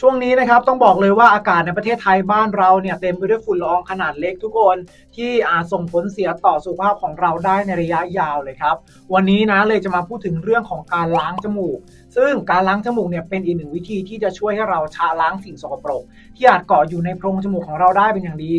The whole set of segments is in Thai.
ช่วงนี้นะครับต้องบอกเลยว่าอากาศในประเทศไทยบ้านเราเนี่ยเต็มไปด้วยฝุ่นละอองขนาดเล็กทุกคนที่อาจส่งผลเสียต่อสุขภาพของเราได้ในระยะยาวเลยครับ วันนี้นะเลยจะมาพูดถึงเรื่องของการล้างจมูก ซึ่งการล้างจมูกเนี่ยเป็นอีกหนึ่งวิธีที่จะช่วยให้เราชาล้างสิ่งสกปรก ที่อาจเกาะอยู่ในโพรงจมูกของเราได้เป็นอย่างดี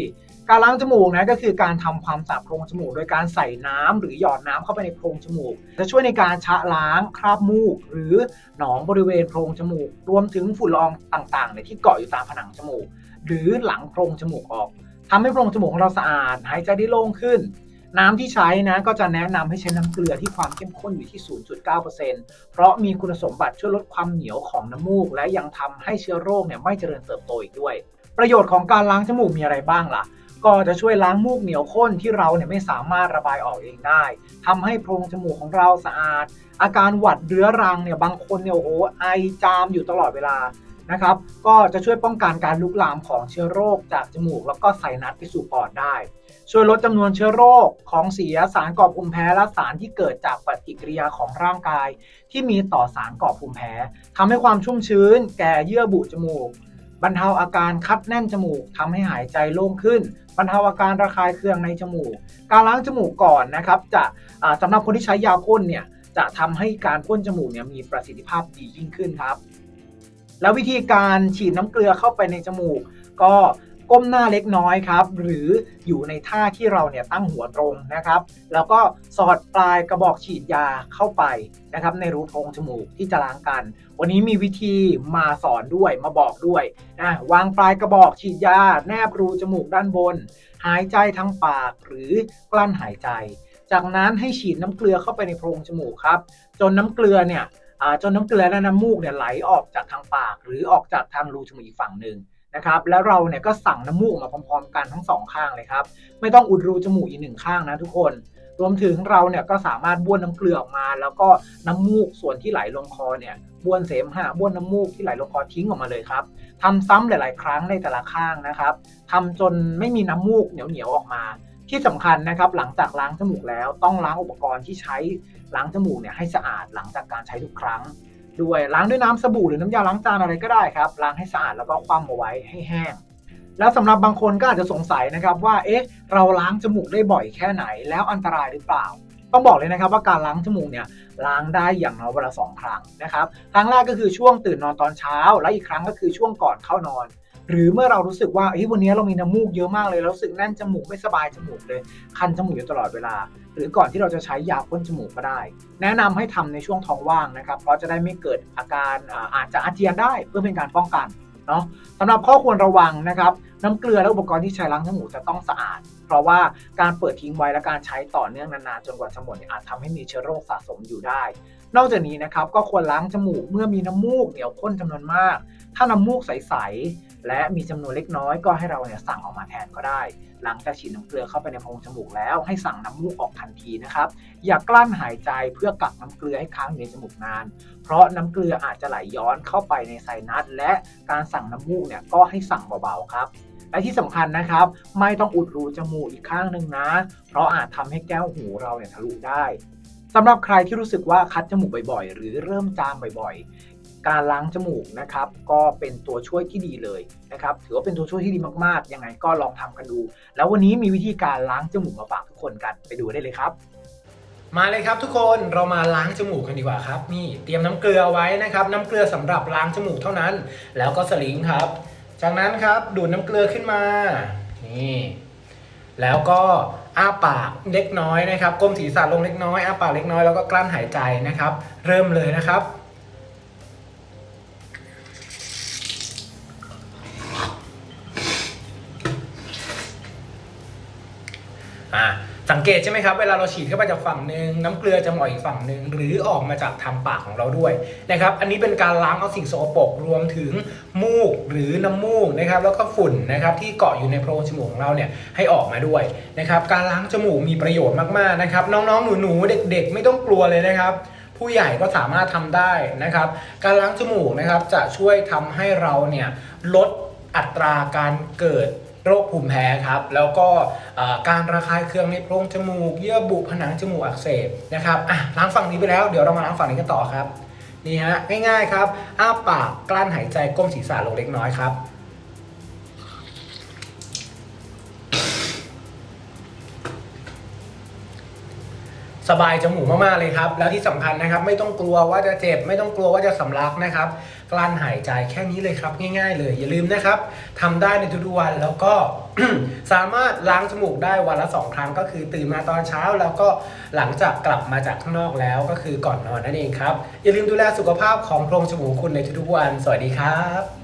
การล้างจมูกนะก็คือการทำความสะอาดโพรงจมูก โดยการใส่น้ำหรือหยอดน้ำเข้าไปในโพรงจมูก จะช่วยในการชะล้างคราบมูก หรือหนองบริเวณโพรงจมูก รวมถึงฝุ่นละอองต่างๆเนี่ยที่เกาะอยู่ตามผนังจมูก หรือหลังโพรงจมูกออกทำให้โพรงจมูกของเราสะอาดหายใจได้โล่งขึ้นน้ำที่ใช้นะก็จะแนะนำให้ใช้น้ำเกลือที่ความเข้มข้นอยู่ที่ 0.9%เพราะมีคุณสมบัติช่วยลดความเหนียวของน้ำมูก และยังทำให้เชื้อโรคเนี่ยไม่เจริญเติบโตอีกด้วย ประโยชน์ของการล้างจมูกมีอะไรบ้างล่ะ ก็จะช่วยล้างมูกเหนียวข้นที่เราเนี่ยไม่สามารถระบายออกเองได้ทำให้โพรงจมูกของเราสะอาด อาการหวัดเรื้อรังเนี่ยบางคนเนี่ยโอ้โหไอจามอยู่ตลอดเวลานะครับ ก็จะช่วยป้องกันการลุกลามของเชื้อโรคจากจมูก แล้วก็ไซนัสไปสู่ปอดได้ ช่วยลดจำนวนเชื้อโรคของเสียสารก่อภูมิแพ้และสารที่เกิดจากปฏิกิริยาของร่างกาย ที่มีต่อสารก่อภูมิแพ้ทำให้ความชุ่มชื้น แก่เยื่อบุจมูก บรรเทาอาการคัดแน่นจมูกทำให้หายใจโล่งขึ้น บรรเทาอาการระคายเคืองในจมูก การล้างจมูกก่อนนะครับจะสำสำหรับคนที่ใช้ยาพ่นเนี่ยจะทำให้การพ่นจมูกเนี่ยมีประสิทธิภาพดียิ่งขึ้นครับ แล้ววิธีการฉีดน้ำเกลือเข้าไปในจมูก ก็ ก้มหน้าเล็กน้อยครับ หรืออยู่ในท่าที่เราเนี่ยตั้งหัวตรงนะครับ แล้วก็สอดปลายกระบอกฉีดยาเข้าไปนะครับ ในรูโพรงจมูกที่จะล้างกัน วันนี้มีวิธีมาสอนด้วยมาบอกด้วยนะวางปลายกระบอกฉีดยา แนบรูจมูกด้านบน หายใจทางปากหรือกลั้นหายใจ จากนั้นให้ฉีดน้ำเกลือเข้าไปในโพรงจมูกครับ จนน้ำเกลือเนี่ยจนน้ำเกลือและน้ำมูกเนี่ยไหลออกจากทางปาก หรือออกจากทางรูจมูกอีกฝั่งหนึ่ง นะครับแล้วเราเนี่ยก็สั่งน้ำมูกมาพร้อมๆ กันทั้งสองข้างเลยครับไม่ต้องอุดรูจมูกอีกหนึ่งข้างนะทุกคน รวมถึงเราเนี่ยก็สามารถบ้วนน้ำเกลือออกมา แล้วก็น้ำมูกส่วนที่ไหลลงคอเนี่ยบ้วนเสมหะบ้วนน้ำมูกที่ไหลลงคอทิ้งออกมาเลยครับทำซ้ำหลาย ๆ ครั้งในแต่ละข้างนะครับทำจนไม่มีน้ำมูกเหนียวๆออกมาที่สำคัญนะครับหลังจากล้างจมูกแล้วต้องล้างอุปกรณ์ที่ใช้ล้างจมูกเนี่ยให้สะอาดหลังจากการใช้ทุกครั้ง ด้วย ล้างด้วยน้ำสบู่หรือน้ำยาล้างจานอะไรก็ได้ครับ ล้างให้สะอาดแล้วก็คว่ำเอาไว้ให้แห้ง แล้วสำหรับบางคนก็อาจจะสงสัยนะครับว่า เอ๊ะ เราล้างจมูกได้บ่อยแค่ไหน แล้วอันตรายหรือเปล่า ต้องบอกเลยนะครับว่าการล้างจมูกเนี่ยล้างได้อย่างน้อยวันละสองครั้งนะครับ ครั้งแรกก็คือช่วงตื่นนอนตอนเช้า และอีกครั้งก็คือช่วงก่อนเข้านอน หรือเมื่อเรารู้สึกว่าเฮ้ยวันนี้เรามีน้ำมูกเยอะมากเลยแล้วรู้สึกแน่นจมูกไม่สบายจมูกเลยคันจมูกอยู่ตลอดเวลา หรือก่อนที่เราจะใช้ยาพ่นจมูกก็ได้ แนะนำให้ทำในช่วงท้องว่างนะครับ เพราะจะได้ไม่เกิดอาการอาจจะอาเจียนได้เพื่อเป็นการป้องกันเนาะสำหรับข้อควรระวังนะครับ น้ำเกลือและอุปกรณ์ที่ใช้ล้างจมูกจะต้องสะอาด เพราะว่าการเปิดทิ้งไว้และการใช้ต่อเนื่องนานๆจนกว่าจะหมดอาจทำให้มีเชื้อโรคสะสมอยู่ได้ นอกจากนี้นะครับก็ควรล้างจมูกเมื่อมีน้ำมูกเหนียวข้นจำนวนมาก ถ้าน้ำมูกใสๆและมีจำนวนเล็กน้อยก็ให้เราเนี่ยสั่งออกมาแทนก็ได้ หลังจากฉีดน้ำเกลือเข้าไปในโพรงจมูกแล้ว ให้สั่งน้ำมูกออกทันทีนะครับ อย่ากลั้นหายใจเพื่อกักน้ำเกลือให้ค้างอยู่ในจมูกนาน เพราะน้ำเกลืออาจจะไหลย้อนเข้าไปในไซนัสและการสั่งน้ำมูกเนี่ยก็ให้สั่งเบาๆครับ และที่สำคัญนะครับ ไม่ต้องอุดรูจมูกอีกข้างหนึ่งนะ เพราะอาจทำให้แก้วหูเราเนี่ยทะลุได้สำหรับใครที่รู้สึกว่าคัดจมูกบ่อยๆ หรือเริ่มจามบ่อยๆ การล้างจมูกนะครับ ก็เป็นตัวช่วยที่ดีเลยนะครับ ถือว่าเป็นตัวช่วยที่ดีมากๆ ยังไงก็ลองทำกันดู แล้ววันนี้มีวิธีการล้างจมูกมาฝากทุกคนกันไปดูได้เลยครับมาเลยครับทุกคนเรามาล้างจมูกกันดีกว่าครับนี่เตรียมน้ำเกลือไว้นะครับ น้ำเกลือสำหรับล้างจมูกเท่านั้น แล้วก็สลิงครับ จากนั้นครับดูดน้ำเกลือขึ้นมา นี่ แล้วก็อ้าปากเล็กน้อยนะครับ ก้มศีรษะลงเล็กน้อยอ้าปากเล็กน้อยแล้วก็กลั้นหายใจนะครับ เริ่มเลยนะครับอ่า สังเกตใช่ไหมครับเวลาเราฉีดเข้าไปจากฝั่งหนึ่งน้ำเกลือจะมาอีกฝั่งหนึ่งหรือออกมาจากทางปากของเราด้วยนะครับอันนี้เป็นการล้างเอาสิ่งสกปรกรวมถึงมูกหรือน้ำมูกนะครับแล้วก็ฝุ่นนะครับที่เกาะอยู่ในโพรงจมูกของเราเนี่ยให้ออกมาด้วยนะครับการล้างจมูกมีประโยชน์มากๆนะครับน้องๆหนูๆเด็ก ๆ ไม่ต้องกลัวเลยนะครับผู้ใหญ่ก็สามารถทำได้นะครับ การล้างจมูกนะครับจะช่วยทำให้เราเนี่ยลดอัตราการเกิด โรคภูมิแพ้ครับ แล้วก็การระคายเคืองในโพรงจมูก เยื่อบุผนังจมูกอักเสบนะครับอะล้างฝั่งนี้ไปแล้วเดี๋ยวเรามาล้างฝั่งนี้กันต่อครับนี่ฮะง่ายๆครับอ้าปากกลั้นหายใจก้มศีรษะลงเล็กน้อยครับ สบายจมูกมากๆเลยครับ แล้วที่สำคัญนะครับ ไม่ต้องกลัวว่าจะเจ็บ ไม่ต้องกลัวว่าจะสำลักนะครับ กลั้นหายใจแค่นี้เลยครับ ง่าย ๆ เลย อย่าลืมนะครับทำได้ในทุกๆวันแล้วก็สามารถล้างจมูกได้วันละสองครั้ง ก็คือตื่นมาตอนเช้า แล้วก็หลังจากกลับมาจากข้างนอกแล้วก็คือก่อนนอนนั่นเองครับอย่าลืมดูแลสุขภาพของโพรงจมูกคุณในทุกๆวัน สวัสดีครับ